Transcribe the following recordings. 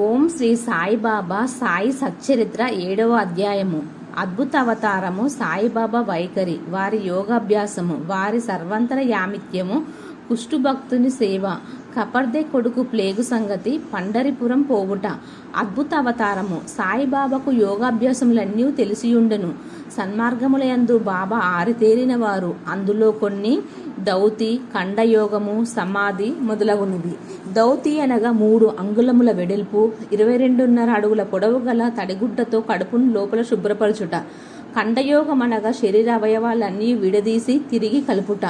ఓం శ్రీ సాయిబాబా సాయి సచ్చరిత్ర ఏడవ అధ్యాయము. అద్భుత అవతారము సాయిబాబా వైఖరి వారి యోగాభ్యాసము వారి సర్వంతర యామిత్యము కుష్టుభక్తుని సేవ కపర్దే కొడుకు ప్లేగు సంగతి పండరిపురం పోవుట. అద్భుత అవతారము సాయిబాబాకు యోగాభ్యాసములన్నీ తెలిసియుండెను. సన్మార్గములయందు బాబా ఆరితేరిన వారు అందులో కొన్ని దౌతి ఖండయోగము సమాధి మొదలగునవి. దౌతి అనగా మూడు అంగుళముల వెడల్పు ఇరవై రెండున్నర అడుగుల పొడవు గల తడిగుడ్డతో కడుపును లోపల శుభ్రపరచుట. ఖండయోగం అనగా శరీర అవయవాలన్నీ విడదీసి తిరిగి కలుపుట.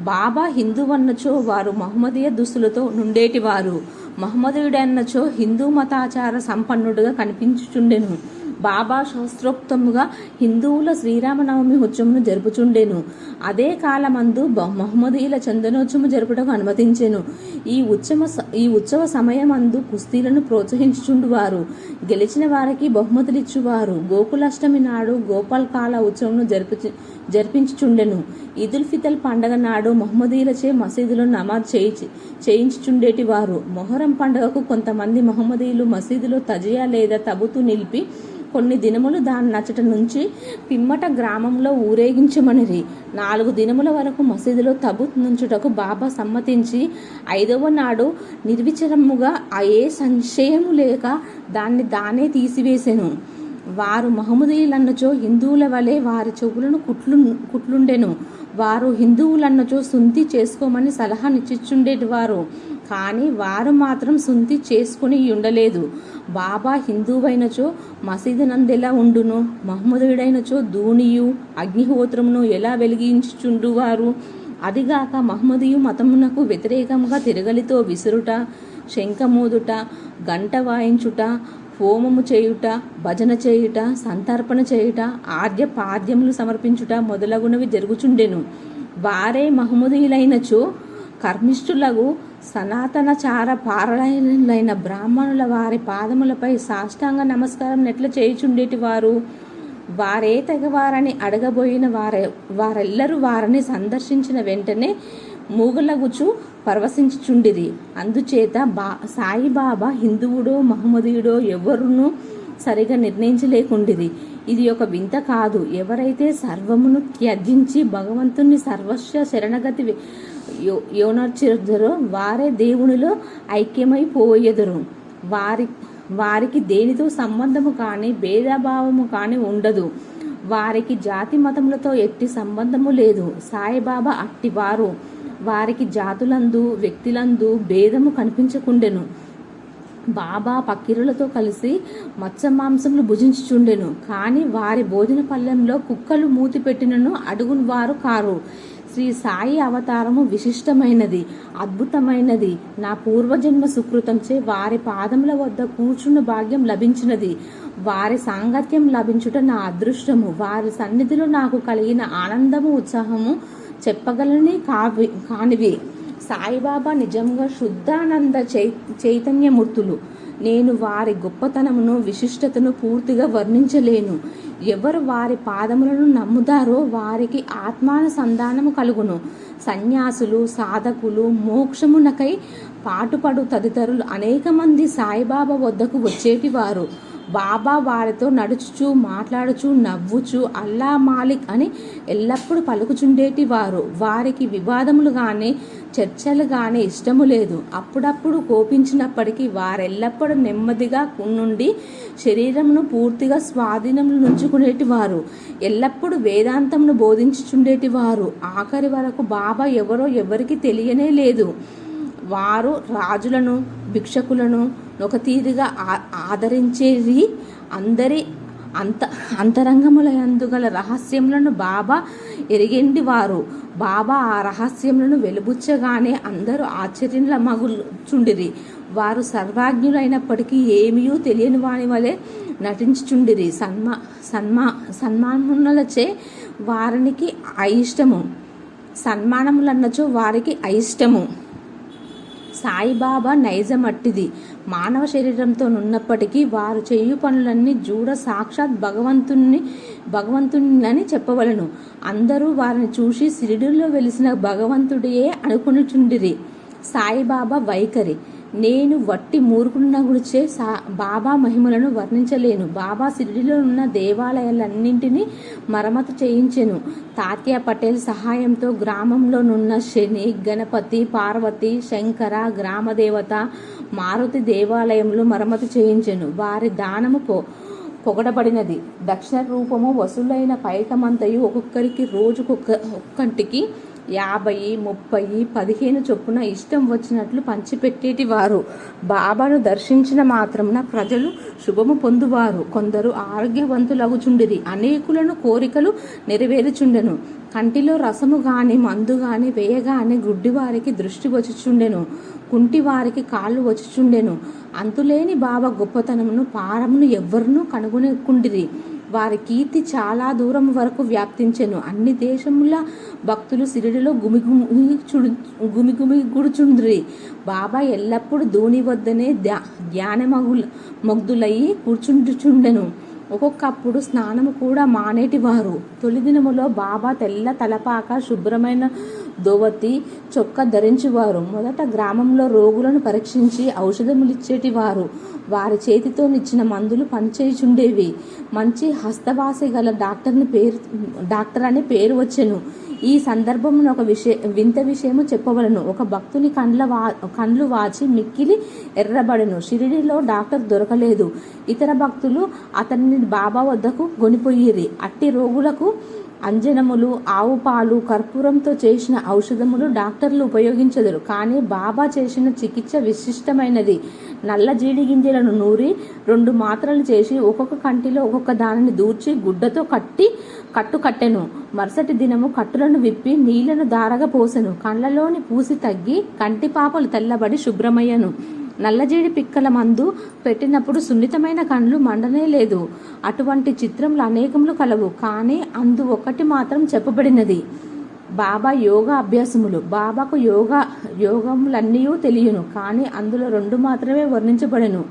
బాబా హిందువన్నచో వారు మహమ్మదీయ దుస్తులతో నుండేటివారు. మహమ్మదీయుడన్నచో హిందూ మతాచార సంపన్నుడుగా కనిపించుచుండెను. బాబా శాస్త్రోక్తముగా హిందువుల శ్రీరామనవమి ఉత్సవమును జరుపుచుండెను. అదే కాలమందు బ- మహమ్మదీయుల చందనోత్సవము జరుపుటకు అనుమతించెను. ఈ ఉత్సవ స- ఈ ఉత్సవ సమయమందు కుస్తీలను ప్రోత్సహించుచుండువారు. గెలిచిన వారికి బహుమతులిచ్చువారు. గోకులాష్టమి నాడు గోపాల్ కాల ఉత్సవమును జరిపి జరిపించుచుండెను. ఈదుల్ ఫితల్ పండగ నాడు మహమ్మదీయులచే మసీదులో నమాజ్ చేయించి చేయించుచుండేటి వారు మొహరం పండగకు కొంతమంది మహమ్మదీయులు మసీదులో తజియా లేదా తబుతు నిలిపి కొన్ని దినములు దాని నచ్చట నుంచి పిమ్మట గ్రామంలో ఊరేగించమనిరి. నాలుగు దినముల వరకు మసీదులో తబుత్ నుంచుటకు బాబా సమ్మతించి ఐదవ నాడు నిర్విచరముగా ఏ సంశయము లేక దాన్ని దానే తీసివేసెను. వారు మహమ్మదీయులన్నచో హిందువుల వలె వారి చెవులను కుట్లు కుట్లుండెను. వారు హిందువులన్నచో సుంతి చేసుకోమని సలహానిచ్చిచుండేటి వారు. కానీ వారు మాత్రం సుంతి చేసుకుని ఉండలేదు బాబా హిందువైనచో మసీదు నందెలా ఉండును? మహమ్మదుడైనచో దూనియు అగ్నిహోత్రమును ఎలా వెలిగించుచుండువారు అదిగాక మహమ్మదీయు మతమునకు వ్యతిరేకంగా తిరగలితో విసురుట శంఖమూదుట గంట వాయించుట హోమము చేయుట భజన చేయుట సంతర్పణ చేయుట ఆద్య పాద్యములు సమర్పించుట మొదలగునవి జరుగుచుండెను. వారే మహమ్మదీయులైనచో కర్మిష్ఠులకు సనాతనచార పారలైన బ్రాహ్మణుల వారి పాదములపై సాష్టాంగ నమస్కారం నెట్ల చేయుచుండేటి వారు? వారే తెగవారని అడగబోయిన వారే వారెల్లరూ వారిని సందర్శించిన వెంటనే మూగలగుచు పరవశించుచుండిరి. అందుచేత బా సాయిబాబా హిందువుడో మహమ్మదీయుడో ఎవరునూ సరిగా నిర్ణయించలేకుండేది ఇది ఒక వింత కాదు. ఎవరైతే సర్వమును త్యజించి భగవంతుని సర్వస్వ శరణగతి యోనర్చిరుదరో వారే దేవునిలో ఐక్యమైపోయేదరు. వారి వారికి దేనితో సంబంధము కానీ భేదభావము కానీ ఉండదు. వారికి జాతి మతములతో ఎట్టి సంబంధము లేదు. సాయిబాబా అట్టివారు. వారికి జాతులందు వ్యక్తులందు భేదము కనిపించకుండెను. బాబా పక్కిరులతో కలిసి మత్స్య మాంసములు భుజించుచుండెను. కానీ వారి భోజన పల్లెంలో కుక్కలు మూతి పెట్టినను అడుగును వారు కారు. శ్రీ సాయి అవతారము విశిష్టమైనది అద్భుతమైనది. నా పూర్వజన్మ సుకృతంచే వారి పాదముల వద్ద కూర్చున్న భాగ్యం లభించినది. వారి సాంగత్యం లభించుట నా అదృష్టము. వారి సన్నిధిలో నాకు కలిగిన ఆనందము ఉత్సాహము చెప్పగలని కావి కానివి. సాయిబాబా నిజంగా శుద్ధానంద చై చైతన్యమూర్తులు. నేను వారి గొప్పతనమును విశిష్టతను పూర్తిగా వర్ణించలేను. ఎవరు వారి పాదములను నమ్ముతారో వారికి ఆత్మానుసంధానము కలుగును. సన్యాసులు సాధకులు మోక్షమునకై పాటుపడు తదితరులు అనేక మంది సాయిబాబా వద్దకు వచ్చేటివారు. బాబా వారితో నడుచుచు మాట్లాడుచు నవ్వుచు అల్లా మాలిక్ అని ఎల్లప్పుడూ పలుకుచుండేటి వారు. వారికి వివాదములు కానీ చర్చలు కానీ ఇష్టము లేదు. అప్పుడప్పుడు కోపించినప్పటికీ వారెల్లప్పుడూ నెమ్మదిగా నుండి శరీరమును పూర్తిగా స్వాధీనంలో నుంచుకునేటి వారు. ఎల్లప్పుడూ వేదాంతమును బోధించుచుండేటి వారు. ఆఖరి వరకు బాబా ఎవరో ఎవరికి తెలియనే లేదు. వారు రాజులను భిక్షకులను ఒక తీరుగా ఆ- ఆదరించేది అందరి అంత అంతరంగములందు గల రహస్యములను బాబా ఎరిగిండి వారు. బాబా ఆ రహస్యములను వెలుబుచ్చగానే అందరూ ఆశ్చర్యంల మగుచుండిరి వారు సర్వాజ్ఞులైనప్పటికీ ఏమీయూ తెలియని వాని వలె నటించుచుండిరి. సన్మా సన్మా సన్మానములచే వారికి అయిష్టము. సన్మానములన్నచో వారికి అయిష్టము. సాయిబాబా నైజమట్టిది. మానవ శరీరంతో ఉన్నప్పటికీ వారు చేయు పనులన్నీ జూడ సాక్షాత్ భగవంతుణ్ణి భగవంతుణ్ణని చెప్పవలను. అందరూ వారిని చూసి సిరిడిలో వెలిసిన భగవంతుడియే అనుకునిచుండిరి. సాయిబాబా వైఖరి. నేను వట్టి మూర్ఖున్న గుడిచే సా బాబా మహిమలను వర్ణించలేను. బాబా సిరిడిలో ఉన్న దేవాలయాలన్నింటినీ మరమ్మతు చేయించెను. తాత్యా పటేల్ సహాయంతో గ్రామంలోనున్న శని గణపతి పార్వతి శంకర గ్రామదేవత మారుతి దేవాలయంలో మరమ్మతు చేయించెను. వారి దానము పో పొగడబడినది. దక్షిణ రూపము వసూలైన పైకమంతయు ఒక్కొక్కరికి రోజుకొక్క ఒక్కంటికి యాభై ముప్పై పదిహేను చొప్పున ఇష్టం వచ్చినట్లు పంచిపెట్టేటి వారు. బాబాను దర్శించిన మాత్రమున ప్రజలు శుభము పొందువారు. కొందరు ఆరోగ్యవంతులగుచుండిరి. అనేకులను కోరికలు నెరవేరుచుండెను. కంటిలో రసము గాని మందు గాని వేయగానే గుడ్డివారికి దృష్టి వచ్చుచుండెను. కుంటివారికి కాళ్ళు వచ్చుచుండెను. అంతులేని బాబా గొప్పతనమును పారమును ఎవ్వరునూ కనుగొనకుండిరి. వారి కీర్తి చాలా దూరం వరకు వ్యాప్తించెను. అన్ని దేశముల భక్తులు సిరిడిలో గుమిగుమి చుడు గుమిగుమి గుడుచుండ్రి. బాబా ఎల్లప్పుడూ ధోని వద్దనే ధ్యా ధ్యానమగుల మగ్ధులయ్యి కూర్చుండుచుండెను. ఒక్కొక్కప్పుడు స్నానము కూడా మానేటివారు. తొలి దినములో బాబా తెల్ల తలపాక శుభ్రమైన దోవతి చొక్క ధరించేవారు. మొదట గ్రామంలో రోగులను పరీక్షించి ఔషధములిచ్చేటివారు వారి చేతితో ఇచ్చిన మందులు పనిచేయుచుండేవి. మంచి హస్తవాసి గల డాక్టర్ని పేరు డాక్టర్ అనే పేరు వచ్చెను. ఈ సందర్భంలో ఒక విషయ వింత విషయము చెప్పవలను. ఒక భక్తుని కండ్ల వా కండ్లు వాచి మిక్కిలి ఎర్రబడెను. షిరిడిలో డాక్టర్ దొరకలేదు. ఇతర భక్తులు అతన్ని బాబా వద్దకు గొనిపోయిరి అట్టి రోగులకు అంజనములు ఆవు పాలు కర్పూరంతో చేసిన ఔషధములు డాక్టర్లు ఉపయోగించదురు. కానీ బాబా చేసిన చికిత్స విశిష్టమైనది. నల్ల జీడి గింజలను నూరి రెండు మాత్రలు చేసి ఒక్కొక్క కంటిలో ఒక్కొక్క దానిని దూర్చి గుడ్డతో కట్టి కట్టు కట్టెను. మరుసటి దినము కట్టులను విప్పి నీళ్ళను దారగా పోసెను. కళ్ళలోని పూసి తగ్గి కంటి పాపలు తెల్లబడి శుభ్రమయ్యను. నల్లజీడి పిక్కల మందు పెట్టినప్పుడు సున్నితమైన కండ్లు మండనే లేదు. అటువంటి చిత్రములు అనేకములు కలవు. కానీ అందు ఒకటి మాత్రం చెప్పబడినది. బాబా యోగా అభ్యాసములు. బాబాకు యోగా యోగములన్నీ తెలియను. కానీ అందులో రెండు మాత్రమే వర్ణించబడను.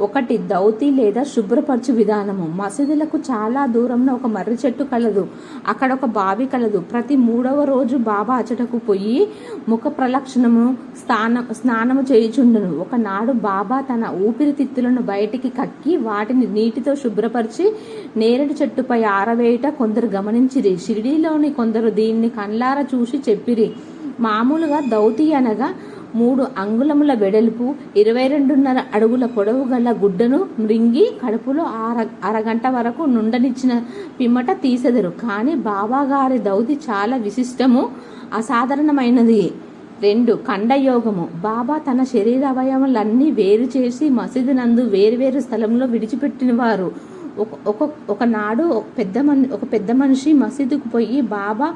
ఒకటి దౌతి లేదా శుభ్రపరచు విధానము. మసీదులకు చాలా దూరంలో ఒక మర్రి చెట్టు కలదు. అక్కడ ఒక బావి కలదు. ప్రతి మూడవ రోజు బాబా అచటకు పోయి ముఖ ప్రలక్షణము స్నానం స్నానము చేయుచుండును. ఒకనాడు బాబా తన ఊపిరితిత్తులను బయటికి కక్కి వాటిని నీటితో శుభ్రపరిచి నేరేడు చెట్టుపై ఆరవేయుట కొందరు గమనించిరి. షిరిడీలోని కొందరు దీన్ని కండ్లార చూసి చెప్పిరి. మామూలుగా దౌతి అనగా మూడు అంగుళముల వెడల్పు ఇరవై రెండున్నర అడుగుల పొడవు గల గుడ్డను మృంగి కడుపులో అర అరగంట వరకు నుండనిచ్చిన పిమ్మట తీసెదరు. కానీ బాబాగారి దౌతి చాలా విశిష్టము అసాధారణమైనది. రెండు ఖండయోగము. బాబా తన శరీర అవయవాలన్నీ వేరు చేసి మసీదు నందు వేరువేరు స్థలంలో విడిచిపెట్టిన వారు ఒక ఒక ఒకనాడు ఒక పెద్ద మన్ ఒక పెద్ద మనిషి మసీదుకు పోయి బాబా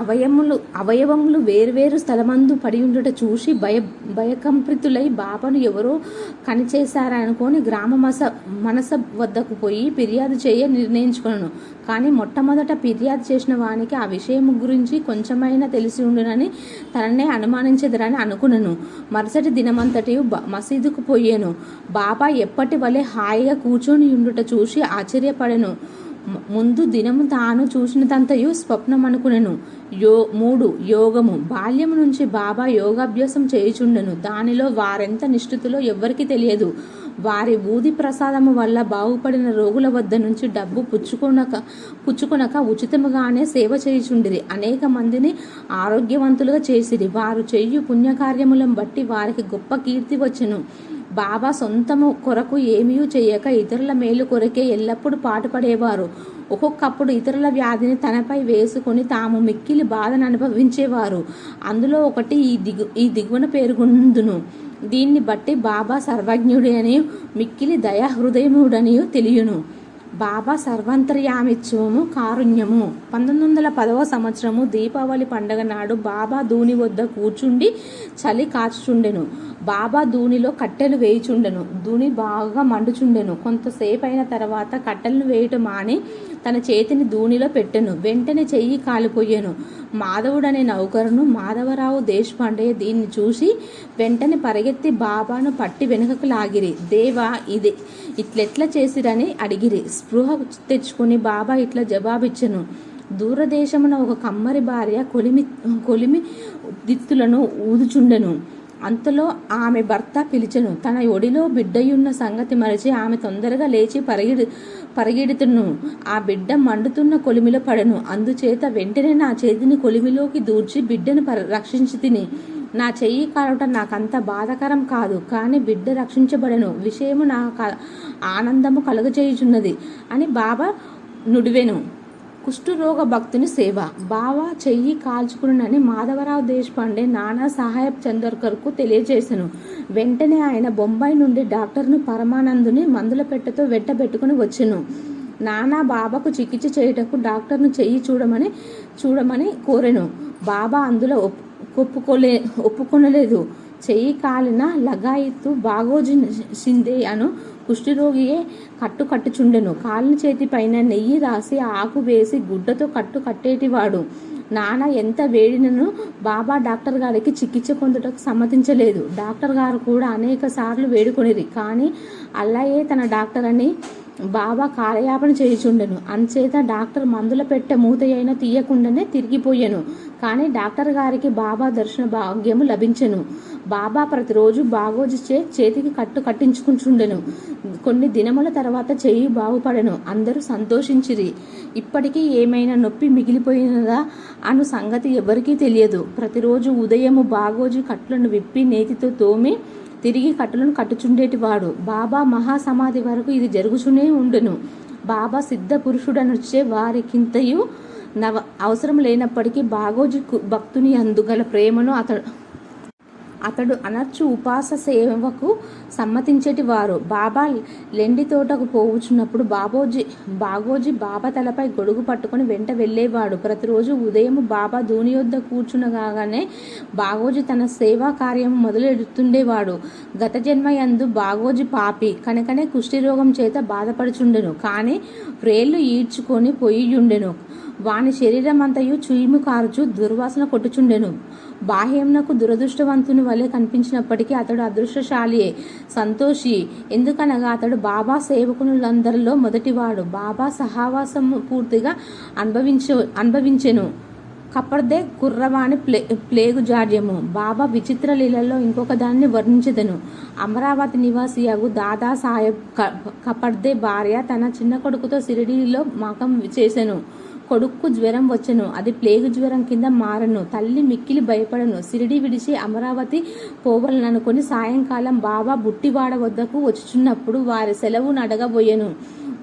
అవయములు అవయవములు వేరువేరు స్థలమందు పడి ఉండుట చూసి భయ భయకంపితులై బాబాను ఎవరో కనిచేశారనుకొని గ్రామ మస మనస వద్దకు పోయి ఫిర్యాదు చేయ నిర్ణయించుకున్నాను కానీ మొట్టమొదట ఫిర్యాదు చేసిన వానికి ఆ విషయం గురించి కొంచెమైనా తెలిసి ఉండునని తననే అనుమానించదురని అనుకున్నాను మరుసటి దినమంతటి మసీదుకు పోయాను. బాబా ఎప్పటి వలె హాయిగా కూర్చొని ఉండుట చూసి ఆశ్చర్యపడను. ముందు దినము తాను చూసినదంతయు స్వప్నం అనుకునెను. యో మూడు యోగము. బాల్యము నుంచి బాబా యోగాభ్యాసం చేయుచుండెను. దానిలో వారెంత నిష్ఠితులో ఎవ్వరికి తెలియదు. వారి ఊది ప్రసాదము వల్ల బాగుపడిన రోగుల వద్ద నుంచి డబ్బు పుచ్చుకొనక పుచ్చుకొనక ఉచితముగానే సేవ చేయుచుండిరి. అనేక మందిని ఆరోగ్యవంతులుగా చేసిరి. వారు చెయ్యు పుణ్యకార్యములను బట్టి వారికి గొప్ప కీర్తి వచ్చెను. బాబా సొంతము కొరకు ఏమీ చేయక ఇతరుల మేలు కొరకే ఎల్లప్పుడూ పాటుపడేవారు. ఒక్కొక్కప్పుడు ఇతరుల వ్యాధిని తనపై వేసుకొని తాము మిక్కిలి బాధను అనుభవించేవారు. అందులో ఒకటి ఈ దిగు ఈ దిగువన పేర్కొందును దీన్ని బట్టి బాబా సర్వజ్ఞుడి అని మిక్కిలి దయాహృదయముడని తెలియను. బాబా సర్వంతర్యామిత్వము కారుణ్యము. పంతొమ్మిది వందల పదవ సంవత్సరము దీపావళి పండగ నాడు బాబా ధూని వద్ద కూర్చుండి చలి కాచుచుండెను. బాబా ధూనిలో కట్టెలు వేయుచుండెను. దూని బాగా మండుచుండెను. కొంతసేపు అయిన తర్వాత కట్టెలను వేయటం మాని తన చేతిని దూనిలో పెట్టెను. వెంటనే చెయ్యి కాలిపోయాను. మాధవుడనే నౌకరును మాధవరావు దేశపాండే దీన్ని చూసి వెంటనే పరిగెత్తి బాబాను పట్టి వెనుకకు లాగిరి. దేవా ఇది ఇట్లెట్లా చేసిరని అడిగిరి. స్పృహ తెచ్చుకుని బాబా ఇట్లా జవాబిచ్చను. దూరదేశమున ఒక కమ్మరి భార్య కొలిమి కొలిమి దిత్తులను ఊదుచుండెను. అంతలో ఆమె భర్త పిలిచెను. తన ఒడిలో బిడ్డయున్న సంగతి మరచి ఆమె తొందరగా లేచి పరిగెడు పరిగెడుతును. ఆ బిడ్డ మండుతున్న కొలిమిలో పడను. అందుచేత వెంటనే నా చేతిని కొలిమిలోకి దూర్చి బిడ్డను రక్షించి తిని. నా చెయ్యి కాలటం నాకంత బాధకరం కాదు కానీ బిడ్డ రక్షించబడను. విషయము నా ఆనందము కలుగజేయుచున్నది అని బాబా నుడివెను. కుష్ఠరోగ భక్తుని సేవ. బావా చెయ్యి కాల్చుకునని మాధవరావు దేశపాండే నానా సహాయబ్ చందోర్కర్కు తెలియజేశాను వెంటనే ఆయన బొంబాయి నుండి డాక్టర్ను పరమానందుని మందుల పెట్టెతో వెంటబెట్టుకుని వచ్చాను. నానా బాబాకు చికిత్స చేయుటకు డాక్టర్ను చెయ్యి చూడమని చూడమని కోరెను. బాబా అందులో ఒప్పుకోలే ఒప్పుకొనలేదు. చెయ్యి కాలిన లగాయిత్తు బాగోజిందే అను కుష్ఠరోగియే కట్టు కట్టుచుండెను. కాలిన చేతి పైన నెయ్యి రాసి ఆకు వేసి గుడ్డతో కట్టు కట్టేటివాడు. నాన్న ఎంత వేడినను బాబా డాక్టర్ గారికి చికిత్స పొందుటకు సమ్మతించలేదు. డాక్టర్ గారు కూడా అనేక సార్లు వేడుకొనిరి. కానీ అల్లయే తన డాక్టర్ అని బాబా కాలయాపన చేయుచుండెను. అంచేత డాక్టర్ మందుల పెట్టె మూత అయినా తీయకుండానే తిరిగిపోయాను. కానీ డాక్టర్ గారికి బాబా దర్శన భాగ్యము లభించెను. బాబా ప్రతిరోజు బాగోజిచే చేతికి కట్టు కట్టించుకుంటుండెను. కొన్ని దినముల తర్వాత చేయి బాగుపడెను. అందరూ సంతోషించిరి. ఇప్పటికీ ఏమైనా నొప్పి మిగిలిపోయినదా అను సంగతి ఎవరికీ తెలియదు. ప్రతిరోజు ఉదయము బాగోజి కట్లను విప్పి నేతితో తోమి తిరిగి కట్టులను కట్టుచుండేటివాడు. బాబా మహాసమాధి వరకు ఇది జరుగుచునే ఉండెను. బాబా సిద్ధ పురుషుడనొచ్చే వారికింతయు నవ అవసరం లేనప్పటికీ బాగోజి కు- భక్తుని అందుగల ప్రేమను అతడు అతడు అనర్చు ఉపాస సేవకు సమ్మతించేటి వారు. బాబా లెండి తోటకు పోవుచున్నప్పుడు బాబోజీ బాగోజీ బాబా తలపై గొడుగు పట్టుకొని వెంట వెళ్ళేవాడు. ప్రతిరోజు ఉదయం బాబా ధూని యొద్ద కూర్చునగానే బాగోజీ తన సేవా కార్యం మొదలెడుతుండేవాడు. గత జన్మయందు బాగోజీ పాపి కనుకనే కుష్ఠిరోగం చేత బాధపడుచుండెను. కానీ వ్రేళ్ళు ఈడ్చుకొని పోయియుండెను. వాని శరీరం అంతయు చుయిము కారుచు దుర్వాసన కొట్టుచుండెను. బాహ్యంనకు దురదృష్టవంతుని వలె కనిపించినప్పటికీ అతడు అదృష్టశాలియే. సంతోషి. ఎందుకనగా అతడు బాబా సేవకునులందరిలో మొదటివాడు. బాబా సహవాసము పూర్తిగా అనుభవించ అనుభవించెను. కప్పర్దే కుర్రవాణి ప్లే ప్లేగు జాడ్యము బాబా విచిత్ర లీలలో ఇంకొక దాన్ని వర్ణించదను. అమరావతి నివాసి అగు దాదా సాహెబ్ క- కపర్దే భార్య తన చిన్న కొడుకుతో సిరిడీలో మకం చేసెను. కొడుక్కు జ్వరం వచ్చను. అది ప్లేగు జ్వరం కింద మారను. తల్లి మిక్కిలి భయపడను. సిరిడి విడిచి అమరావతి పోవలననుకొని సాయంకాలం బాబా బుట్టివాడ వద్దకు వచ్చుచున్నప్పుడు వారి సెలవు నడగబోయెను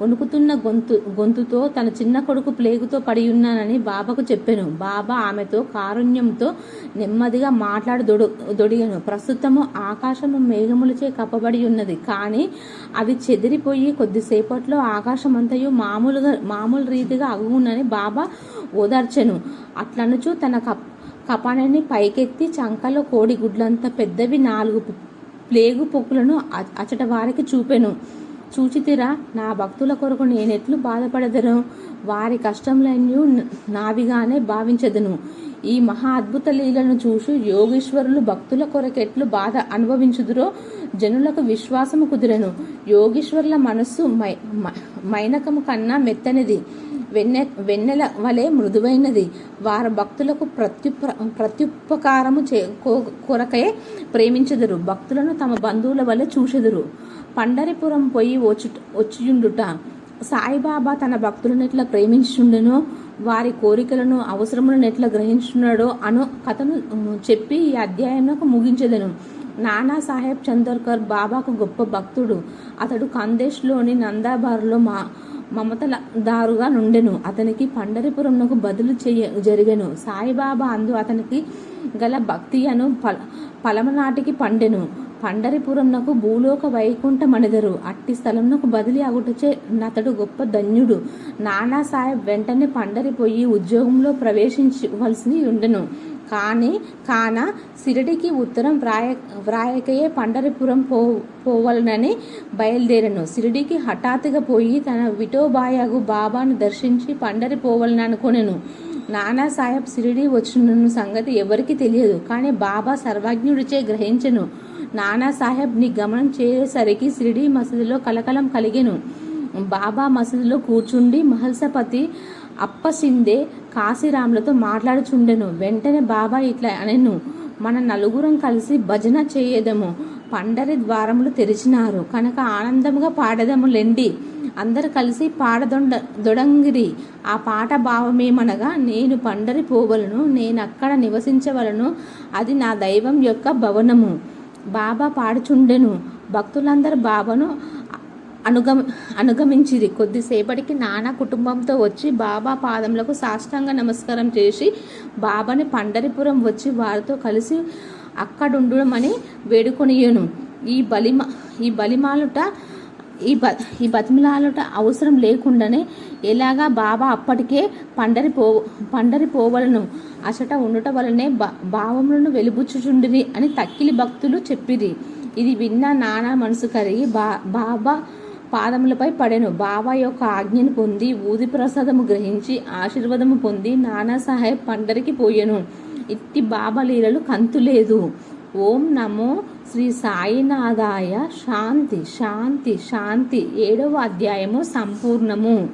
వణుకుతున్న గొంతు గొంతుతో తన చిన్న కొడుకు ప్లేగుతో పడి ఉన్నానని బాబాకు చెప్పాను. బాబా ఆమెతో కారుణ్యంతో నెమ్మదిగా మాట్లాడు దొడు దొడిగాను. ప్రస్తుతము ఆకాశము మేఘములచే కప్పబడి ఉన్నది. కానీ అవి చెదిరిపోయి కొద్దిసేపట్లో ఆకాశమంతయు మామూలుగా మామూలు రీతిగా అగునని బాబా ఓదార్చెను. అట్లనుచు తన కప్ కపానాన్ని పైకెత్తి చంకలో కోడి గుడ్లంత పెద్దవి నాలుగు ప్లేగు పొక్కులను అ- అచట వారికి చూపెను. చూచితిరా నా భక్తుల కొరకు నేనెట్లు బాధపడదను. వారి కష్టములన్నీ నావిగానే భావించదను. ఈ మహా అద్భుత లీలను చూసి యోగీశ్వరులు భక్తుల కొరకెట్లు బాధ అనుభవించుదురో జనులకు విశ్వాసము కుదిరను. యోగీశ్వరుల మనస్సు మై మ- మైనకము కన్నా మెత్తనిది. వెన్నె వెన్నెల వలె మృదువైనది. వారి భక్తులకు ప్రత్యుప ప్రత్యుపకారము చే కో- కొరకై ప్రేమించెదరు. భక్తులను తమ బంధువుల వలె చూచెదరు. పండరిపురం పోయి వచ్చి వచ్చియుండుట. సాయిబాబా తన భక్తులను ఎట్లా ప్రేమించుండెనో వారి కోరికలను అవసరములను ఎట్లా గ్రహించున్నాడో అను కథను చెప్పి ఈ అధ్యాయంలో ముగించెదను. నానా సాహెబ్ చందోర్కర్ బాబాకు గొప్ప భక్తుడు. అతడు కందేశ్లోని నందాబార్లో మా మమతల దారుగా నుండెను. అతనికి పండరిపురంనకు బదులు చేయ జరిగెను. సాయిబాబా అందు అతనికి గల భక్తి అను పల పలమనాటికి పండెను. పండరిపురంనకు భూలోక వైకుంఠమణిదరు అట్టి స్థలంనకు బదిలీ అగుటచే నతడు గొప్ప ధన్యుడు. నానా సాహెబ్ వెంటనే పండరిపోయి ఉద్యోగంలో ప్రవేశించవలసి ఉండెను. కానీ కాన సిరిడికి ఉత్తరం వ్రాయ వ్రాయకయే పండరిపురం పో పోవలనని బయలుదేరను. సిరిడికి హఠాత్తుగా పోయి తన విఠోబాయగు బాబాను దర్శించి పండరి పోవాలని నానా సాహెబ్ సిరిడి వచ్చిన సంగతి ఎవరికీ తెలియదు కానీ బాబా సర్వజ్ఞుడిచే గ్రహించెను. నానా సాహెబ్ని గమనం చేసేసరికి సిరిడి మసీదులో కలకలం కలిగెను. బాబా మసీదులో కూర్చుండి మహల్సపతి అప్పసిందే కాశీరాములతో మాట్లాడుచుండెను. వెంటనే బాబా ఇట్లా అనెను. మన నలుగురం కలిసి భజన చేయదము. పండరి ద్వారములు తెరిచినారు. కనుక ఆనందముగా పాడదము లెండి. అందరు కలిసి పాడదొండ దొడంగిరి. ఆ పాట భావమేమనగా నేను పండరి పోవలను నేను అక్కడ నివసించవలను. అది నా దైవం యొక్క భవనము. బాబా పాడుచుండెను. భక్తులందరూ బాబాను అనుగమ అనుగమించింది కొద్దిసేపటికి నానా కుటుంబంతో వచ్చి బాబా పాదములకు సాష్టాంగ నమస్కారం చేసి బాబాని పండరిపురం వచ్చి వారితో కలిసి అక్కడుండమని వేడుకొనియను. ఈ బలిమ ఈ బలిమాలుట ఈ బ ఈ బతిమిలాలుట అవసరం లేకుండానే ఎలాగా బాబా అప్పటికే పండరి పో పండరి పోవలను అచట ఉండుట వలనే బా భావములను వెలుబుచ్చుచుండిరి అని తక్కిలి భక్తులు చెప్పిరి. ఇది విన్న నానా మనసు కరిగి బా బాబా పాదములపై పడెను. బాబా యొక్క ఆజ్ఞను పొంది ఊది ప్రసాదము గ్రహించి ఆశీర్వాదము పొంది నానా సాహెబ్ పండరికి పోయెను. ఇట్టి బాబా లీలలు కంతులేదు ఓం నమో శ్రీ సాయినాథాయ. శాంతి శాంతి శాంతి. ఏడవ అధ్యాయము సంపూర్ణము.